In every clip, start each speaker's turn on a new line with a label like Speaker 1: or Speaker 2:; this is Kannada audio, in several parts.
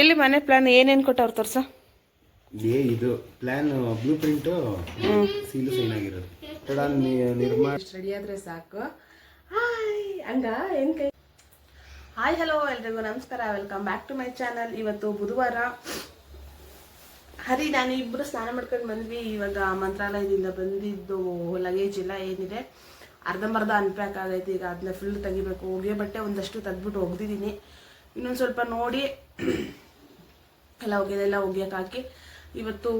Speaker 1: ಎಲ್ಲಿ ಮನೆ ಪ್ಲಾನ್ ಏನೇನು ಕೊಟ್ಟವ್ರು ತೋರ್ಸ?
Speaker 2: ಏ ಇದು plan blueprint seal sign ಆಗಿರೋದು. ನಿರ್ಮಾಣ
Speaker 1: ರೆಡಿ ಆದ್ರೆ ಸಾಕು. ಹಾಯ್ ಹಂಗ ಏನ್ ಕೈ ಹಾಯ್ ಹಲೋ ಎಲ್ರಿಗೂ ನಮಸ್ಕಾರ. Welcome back to my channel ಇವತ್ತು ಬುಧವಾರ. ಹರಿ ನಾನು ಇಬ್ರು ಸ್ನಾನ ಮಾಡ್ಕೊಂಡು ಬಂದ್ವಿ. ಇವಾಗ ಮಂತ್ರಾಲಯದಿಂದ ಬಂದಿದ್ದು ಲಗೇಜ್ ಎಲ್ಲ ಏನಿದೆ. ಅರ್ಧಂಬರ್ಧ ಅನ್ಪ್ಯಾಕ್ ಆಗೈತೆ. ಈಗ ಅದನ್ನ ಫುಲ್ ತೆಗಿಬೇಕು. ಒಗೆ ಬಟ್ಟೆ ಒಂದಷ್ಟು ತೆಗ್ದ್ಬಿಟ್ಟು ಒಗ್ದಿದ್ದೀನಿ. ಇನ್ನೊಂದು ಸ್ವಲ್ಪ ನೋಡಿ. ಎಲ್ಲ ಒಗೆದೆಲ್ಲ ಒಗ್ಯಕ್ಕೆ ಹಾಕಿ. ಇವತ್ತು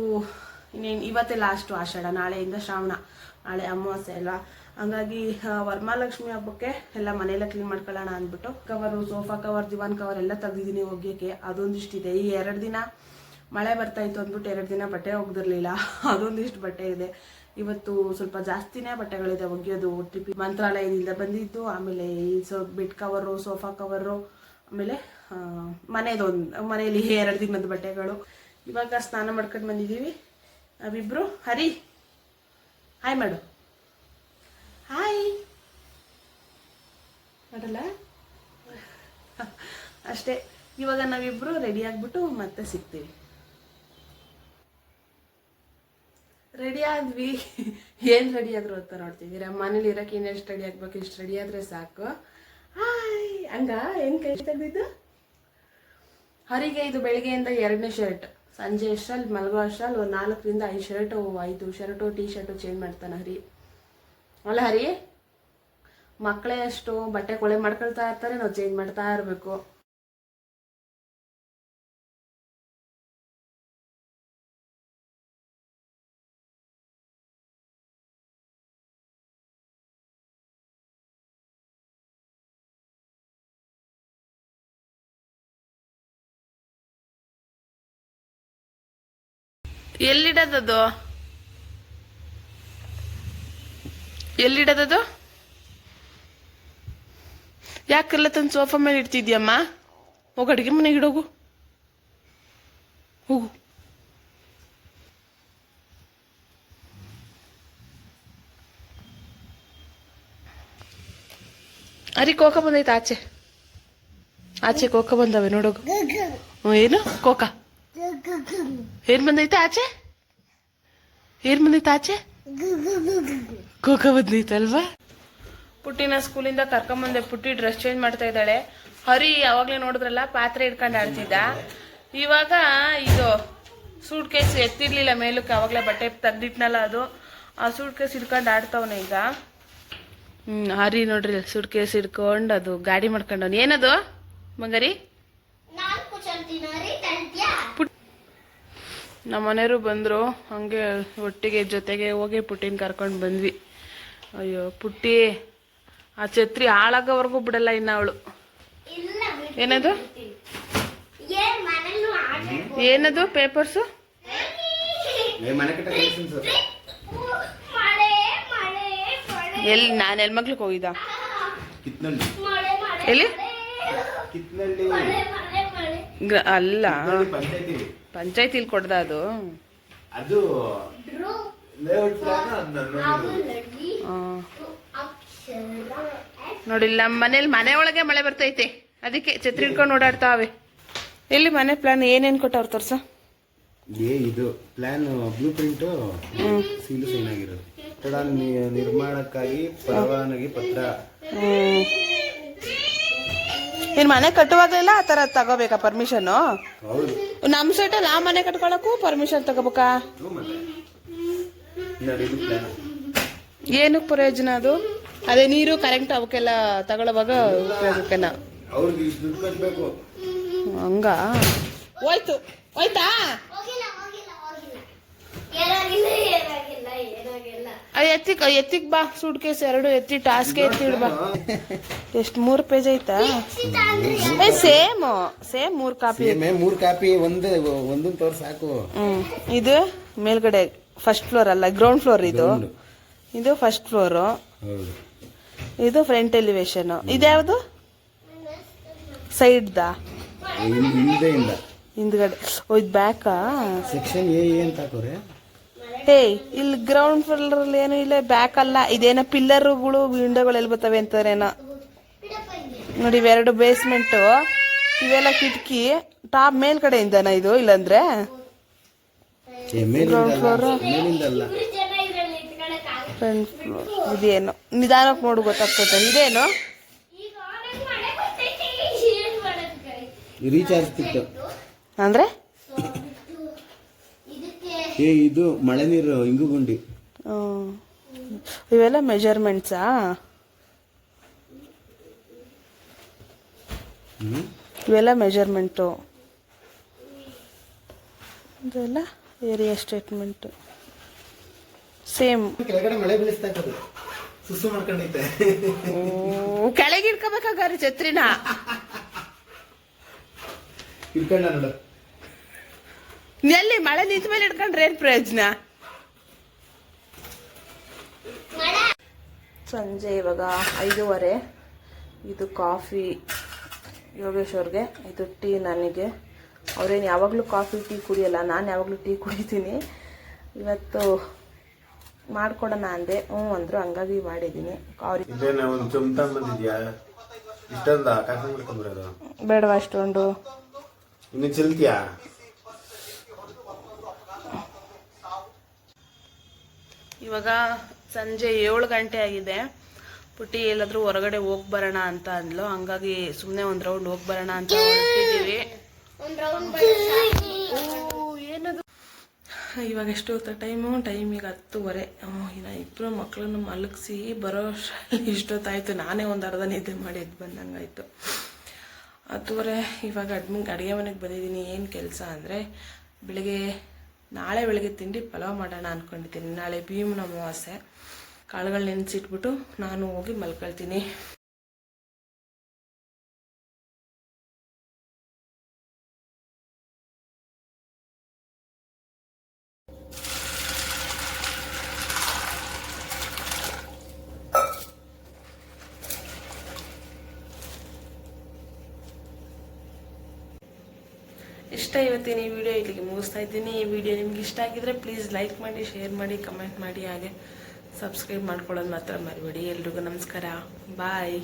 Speaker 1: ಇನ್ನೇನು, ಇವತ್ತೇ ಲಾಸ್ಟು ಆಷಾಢ, ನಾಳೆಯಿಂದ ಶ್ರಾವಣ, ನಾಳೆ ಅಮಾವಾಸ್ಯೆ ಅಲ್ವಾ? ಹಂಗಾಗಿ ವರಮಹಾಲಕ್ಷ್ಮಿ ಹಬ್ಬಕ್ಕೆ ಎಲ್ಲ ಮನೆಯೆಲ್ಲ ಕ್ಲೀನ್ ಮಾಡ್ಕೊಳ್ಳೋಣ ಅಂದ್ಬಿಟ್ಟು ಕವರು ಸೋಫಾ ಕವರ್ ದಿವಾನ್ ಕವರ್ ಎಲ್ಲ ತೆಗ್ದಿದ್ದೀನಿ ಒಗ್ಯಕ್ಕೆ ಅದೊಂದಿಷ್ಟಿದೆ. ಈ ಎರಡು ದಿನ ಮಳೆ ಬರ್ತಾ ಇತ್ತು ಅಂದ್ಬಿಟ್ಟು ಎರಡು ದಿನ ಬಟ್ಟೆ ಒಗ್ದಿರಲಿಲ್ಲ. ಅದೊಂದಿಷ್ಟು ಬಟ್ಟೆ ಇದೆ. ಇವತ್ತು ಸ್ವಲ್ಪ ಜಾಸ್ತಿನೇ ಬಟ್ಟೆಗಳಿದೆ ಒಗೆಯೋದು. ಟಿಪಿ ಮಂತ್ರಾಲಯದಿಂದ ಬಂದಿದ್ದು. ಆಮೇಲೆ ಈ so bed cover sofa cover ಆಮೇಲೆ ಮನೆಯದೊಂದು ಮನೆಯಲ್ಲಿ ಎರಡು ದಿನದ ಬಟ್ಟೆಗಳು. ಇವಾಗ ಸ್ನಾನ ಮಾಡ್ಕೊಂಡು ಬಂದಿದ್ದೀವಿ ನಾವಿಬ್ರು, ಹರಿ, ಹಾಯ್ ಮಾಡು. ಹಾಯ್. ಮಾಡಲ್ಲ? ಅಷ್ಟೇ. ಇವಾಗ ನಾವಿಬ್ರು ರೆಡಿ ಆಗಿಬಿಟ್ಟು ಮತ್ತೆ ಸಿಗ್ತೀವಿ. ರೆಡಿ ಆದ್ವಿ. ಏನ್ ರೆಡಿ ಆದ್ರು ಅಂತ ನೋಡ್ತಿದ್ದೀರಾ? ಮನೇಲಿ ಇರೋಕೆ ಇನ್ನೆಷ್ಟು ರೆಡಿ ಆಗ್ಬೇಕು, ಇಷ್ಟು ರೆಡಿ ಆದ್ರೆ ಸಾಕು. ಹಾಯ್ ಹಂಗ? ಹೆಂಗ್ ಕೈ ತೆಗ್ದಿದ್ದು ಹರಿಗೆ ಇದು ಬೆಳಿಗ್ಗೆಯಿಂದ ಎರಡನೇ ಶರ್ಟ್ ಸಂಜೆ ಅಷ್ಟ್ರಲ್ಲಿ ಮಲಗೋ ಅಷ್ಟ್ರಲ್ಲಿ ಒಂದು ನಾಲ್ಕರಿಂದ ಐದು ಶರ್ಟು ಐದು ಶರ್ಟು ಟೀ ಶರ್ಟು ಚೇಂಜ್ ಮಾಡ್ತಾನೆ ಹರಿ. ಅಲ್ಲ ಹರಿ ಮಕ್ಕಳೇ ಅಷ್ಟು ಬಟ್ಟೆ ಕೊಳೆ ಮಾಡ್ಕೊಳ್ತಾ ಇರ್ತಾರೆ, ನಾವು ಚೇಂಜ್ ಮಾಡ್ತಾ ಇರಬೇಕು. ಎಲ್ಲಿಡೋದದು? ಎಲ್ಲಿಡೋದದು? ಯಾಕೆಲ್ಲ ತಂದು ಸೋಫಾ ಮೇಲೆ ಇಡ್ತಿದ್ಯಮ್ಮ? ಹೋಗ ಅಡುಗೆ ಮನೆಗೆ ಇಡೋಗು. ಹೋಗು. ಅರಿ ಕೋಕ ಬಂದೈತೆ ಆಚೆ. ಆಚೆ ಕೋಕ ಬಂದವೆ ನೋಡೋಗು. ಏನು? ಕೋಕ. ಏನ್ ಬಂದೈತೆ ಆಚೆ ಏನ್ ಬಂದೈತೆ ಆಚೆ ಕೋಕ ಬಂದೈತಲ್ವಾ ಪುಟ್ಟಿನ ಸ್ಕೂಲಿಂದ ಕರ್ಕೊಂಬಂದೆ. ಪುಟ್ಟಿ ಡ್ರೆಸ್ ಚೇಂಜ್ ಮಾಡ್ತಾ ಇದ್ದಾಳೆ. ಹರಿ ಯಾವಾಗ್ಲೇ ನೋಡಿದ್ರಲ್ಲ ಪಾತ್ರೆ ಇಟ್ಕೊಂಡು ಆಡ್ತಿದ್ದ. ಇವಾಗ ಇದು ಸೂಟ್ ಕೇಸ್ ಎತ್ತಿರ್ಲಿಲ್ಲ ಮೇಲಕ್ಕೆ. ಅವಾಗಲೇ ಬಟ್ಟೆ ತೆಗ್ದಿಟ್ನಲ್ಲ ಅದು. ಆ ಸೂಟ್ ಕೇಸ್ ಹಿಡ್ಕೊಂಡು ಆಡ್ತಾವನ ಈಗ. ಹ್ಮ್ ಹರಿ ನೋಡ್ರಿ ಸೂಟ್ ಕೇಸ್ ಹಿಡ್ಕೊಂಡು ಅದು ಗಾಡಿ ಮಾಡ್ಕೊಂಡವ್ನು. ಏನದು ಮಂಗರಿ? ನಮ್ಮ ಮನೆಯವರು ಬಂದರು ಹಾಗೆ ಒಟ್ಟಿಗೆ ಜೊತೆಗೆ ಹೋಗಿ ಪುಟ್ಟಿನ ಕರ್ಕೊಂಡು ಬಂದ್ವಿ. ಅಯ್ಯೋ ಪುಟ್ಟಿ ಆ ಛತ್ರಿ ಹಾಳಾಗೋವರೆಗೂ ಬಿಡಲ್ಲ ಇನ್ನು ಅವಳು. ಏನದು? ಏನದು ಪೇಪರ್ಸು? ಎಲ್ಲಿ ನಾನು ಹೆಣ್ಮಕ್ಳಿಗೆ ಹೋಗಿದ್ದ? ಎಲ್ಲಿ? ಅಲ್ಲ.
Speaker 2: ಪಂಚಾಯತಿ.
Speaker 1: ಪಂಚಾಯತಿಲಿ ಕೊಡ್ದ ಅದು.
Speaker 2: ಅದು
Speaker 1: ನೋಡಿ ನಮ್ಮ ಮನೇಲಿ ಮನೆ ಒಳಗೆ ಮಳೆ ಬರ್ತೈತೆ. ಅದಕ್ಕೆ ಛತ್ರಿ ಹಿಡ್ಕೊಂಡು ಓಡಾಡ್ತಾವೆ. ಎಲ್ಲಿ ಮನೆ ಪ್ಲಾನ್? ಏನೇನು ಕೊಟ್ಟವ್ರು ತೋರ್ಸ.
Speaker 2: ಏ ಇದು plan blueprint seal sign ಆಗಿರೋದು. ನಿರ್ಮಾಣಕ್ಕಾಗಿ ಪರವಾನಗಿ ಪತ್ರ.
Speaker 1: ನೀನ್ ಮನೆ ಕಟ್ಟುವಾಗಲೆಲ್ಲ? ಆ ತರ ತಗೋಬೇಕಾ ಪರ್ಮಿಷನ್
Speaker 2: ನಮ್
Speaker 1: ನಮ್ಮ ಸೈಟಲ್ಲಿ ಆ ಮನೆ ಕಟ್ಕೊಳಕ್ಕೂ ಪರ್ಮಿಷನ್ ತಗೋಬೇಕಾ? ಏನಕ್ಕೆ ಪ್ರಯೋಜನ ಅದು? ಅದೇ ನೀರು ಕರೆಂಟ್ ಅವಕ್ಕೆಲ್ಲ ತಗೊಳ್ಳುವಾಗ ಹಂಗ? ಹೋಯ್ತು. ಹೋಯ್ತಾ? ಎತ್ತಿಕ್ ಎತ್ತಿಕ್ ಬಾ ಸೂಟ್ ಕೇಸ್ ಎರಡು ಎತ್ತಿ ಟಾಸ್ಕ್ ಎತ್ತಿ ಇಡ್ಬಾ ಎಷ್ಟು ಮೂರು ಪೇಜ್ ಐತಾ? ಸೇಮ್ ಸೇಮ್ ಮೂರು ಕಾಪಿ
Speaker 2: ಮೂರು ಕಾಪಿ ಒಂದೇ ಒಂದೊಂದು ತೋರ್ ಸಾಕು.
Speaker 1: ಇದು ಮೇಲ್ಗಡೆ ಫಸ್ಟ್ ಫ್ಲೋರ್ ಅಲ್ಲ ಗ್ರೌಂಡ್ ಫ್ಲೋರ್ ಇದು. ಇದು ಫಸ್ಟ್ ಫ್ಲೋರ್ ಇದು ಫ್ರಂಟ್ ಎಲಿವೇಶನ್ ಇದ್ಯಾವುದು ಸೈಡ್ದಾ ಹಿಂದ್ಗಡೆ. ಇದು ಬ್ಯಾಕಾ
Speaker 2: ಸೆಕ್ಷನ್ ಎ ಅಂತ ಹಾಕೋರೆ.
Speaker 1: ಏಯ್ ಇಲ್ಲಿ ಗ್ರೌಂಡ್ ಫ್ಲೋರ್ ಅಲ್ಲಿ ಏನು ಇಲ್ಲ ಬ್ಯಾಕ್ ಅಲ್ಲ. ಇದೇನೋ ಪಿಲ್ಲರ್ಗಳು ವಿಂಡೋಗಳು ಎಲ್ಲಿ ಬರ್ತವೆ ಅಂತಾರೇನೋ ನೋಡಿ ಇವೆರಡು ಬೇಸ್ಮೆಂಟು ಇವೆಲ್ಲ ಕಿಟಕಿ. ಟಾಪ್ ಮೇಲ್ಗಡೆಯಿಂದನಾ ಇದು ಇಲ್ಲಂದ್ರೆ?
Speaker 2: ಗ್ರೌಂಡ್ ಫ್ಲೋರ್
Speaker 1: ಫ್ರಂಟ್ ಫ್ಲೋರ್ ಇದೇನು. ನಿಧಾನಕ್ಕೆ ನೋಡು ಗೊತ್ತಾಗ್ತದೆ. ಇದೇನು? ಅಂದ್ರೆ?
Speaker 2: ಏ ಇದು ಮಳೆ ನೀರು ಇಂಗು ಗುಂಡಿ.
Speaker 1: ಇವೆಲ್ಲ ಮೆಜರ್ಮೆಂಟ್ಸಾ ಇವೆಲ್ಲ ಮೆಜರ್ಮೆಂಟು ಇದೆಲ್ಲ ಏರಿಯಾ ಸ್ಟೇಟ್ಮೆಂಟು ಸೇಮ್
Speaker 2: ಕೆಳಗಡೆ ಮಳೆ ಬೀಳಿಸ್ತಾ ಇರ್ತದೆ ಸುಸು ಮಾಡ್ಕೊಂಡೈತೆ
Speaker 1: ಕೆಳಗೆ ಇಟ್ಕೋಬೇಕಾಗಾರೆ ಛತ್ರಿನ?
Speaker 2: ಇಟ್ಕೊಂಡ ನೋಡು.
Speaker 1: ಎಲ್ಲಿ ಮಳೆ ನಿಂತ ಮೇಲೆ ಇಟ್ಕೊಂಡ್ರೆ ಏನ್ ಪ್ರಯೋಜನ? ಸಂಜೆ ಇವಾಗ ಐದೂವರೆ. ಇದು ಕಾಫಿ ಯೋಗೇಶ್ವರ್ಗೆ ಅವ್ರಿಗೆ ಇದು ಟೀ ನನಗೆ. ಅವ್ರೇನು ಯಾವಾಗಲೂ ಕಾಫಿ ಟೀ ಕುಡಿಯಲ್ಲ ನಾನು ಯಾವಾಗಲೂ ಟೀ ಕುಡಿತೀನಿ. ಇವತ್ತು ಮಾಡ್ಕೊಡೋಣ ಅಂದೆ. ಹ್ಞೂ ಅಂದರು ಹಂಗಾಗಿ ಮಾಡಿದ್ದೀನಿ. ಬೇಡವಾ
Speaker 2: ಇದೇನ ಒಂದು ಚುಮ್ತ ಬಂದಿದ್ಯಾ ಇಷ್ಟೊಂದ ಕಾಫಿ ಮಾಡ್ಕೊಂಡ್ಬರೋದು
Speaker 1: ಬೇಡವಾ ಅಷ್ಟೊಂದು
Speaker 2: ಇನ್ನು ಚೆಲ್ತಿಯಾ
Speaker 1: ಇವಾಗ ಸಂಜೆ ಏಳು ಗಂಟೆ ಆಗಿದೆ. ಪುಟ್ಟಿ ಎಲ್ಲಾದರೂ ಹೊರಗಡೆ ಹೋಗಿ ಬರೋಣ ಅಂತ ಅಂದ್ಲು. ಹಂಗಾಗಿ ಸುಮ್ಮನೆ ಒಂದು ರೌಂಡ್ ಹೋಗಿ ಬರೋಣ ಅಂತ ಹೊರಟಿದ್ದೀವಿ ಏನದು ಇವಾಗ ಎಷ್ಟು ಟೈಮು? ಟೈಮಿಗೆ ಹತ್ತುವರೆ. ಇನ್ನು ಇಬ್ಬರು ಮಕ್ಕಳನ್ನು ಮಲಗಿಸಿ ಬರೋ ಇಷ್ಟೊತ್ತಾಯಿತು. ನಾನೇ ಒಂದು ಅರ್ಧ ನಿದ್ದೆ ಮಾಡಿ ಎದ್ದು ಬಂದಂಗಾಯಿತು. ಹತ್ತುವರೆ, ಇವಾಗ ಅಡ್ಮಿ ಅಡುಗೆ ಮನೆಗೆ ಬಂದಿದ್ದೀನಿ. ಏನು ಕೆಲಸ ಅಂದರೆ ಬೆಳಿಗ್ಗೆ ನಾಳೆ ಬೆಳಗ್ಗೆ ತಿಂಡಿ ಪಲಾವ್ ಮಾಡೋಣ ಅಂದ್ಕೊಂಡಿದ್ದೀನಿ ನಾಳೆ ಭೀಮನ ಅಮಾವಾಸ್ಯೆ. ಕಾಳುಗಳು ನೆನೆಸಿಟ್ಬಿಟ್ಟು ನಾನು ಹೋಗಿ ಮಲ್ಕೊಳ್ತೀನಿ. ಇಷ್ಟ ಇವತ್ತಿನ ಈ ವಿಡಿಯೋ ಇಲ್ಲಿಗೆ ಮುಗಿಸ್ತಾ ಇದ್ದೀನಿ. ಈ ವಿಡಿಯೋ ನಿಮ್ಗೆ ಇಷ್ಟ ಆಗಿದ್ರೆ ಪ್ಲೀಸ್ ಲೈಕ್ ಮಾಡಿ ಶೇರ್ ಮಾಡಿ ಕಮೆಂಟ್ ಮಾಡಿ, ಹಾಗೆ ಸಬ್ಸ್ಕ್ರೈಬ್ ಮಾಡ್ಕೊಳ್ಳೋದು ಮಾತ್ರ ಮರಿಬೇಡಿ. ಎಲ್ರಿಗೂ ನಮಸ್ಕಾರ. ಬಾಯ್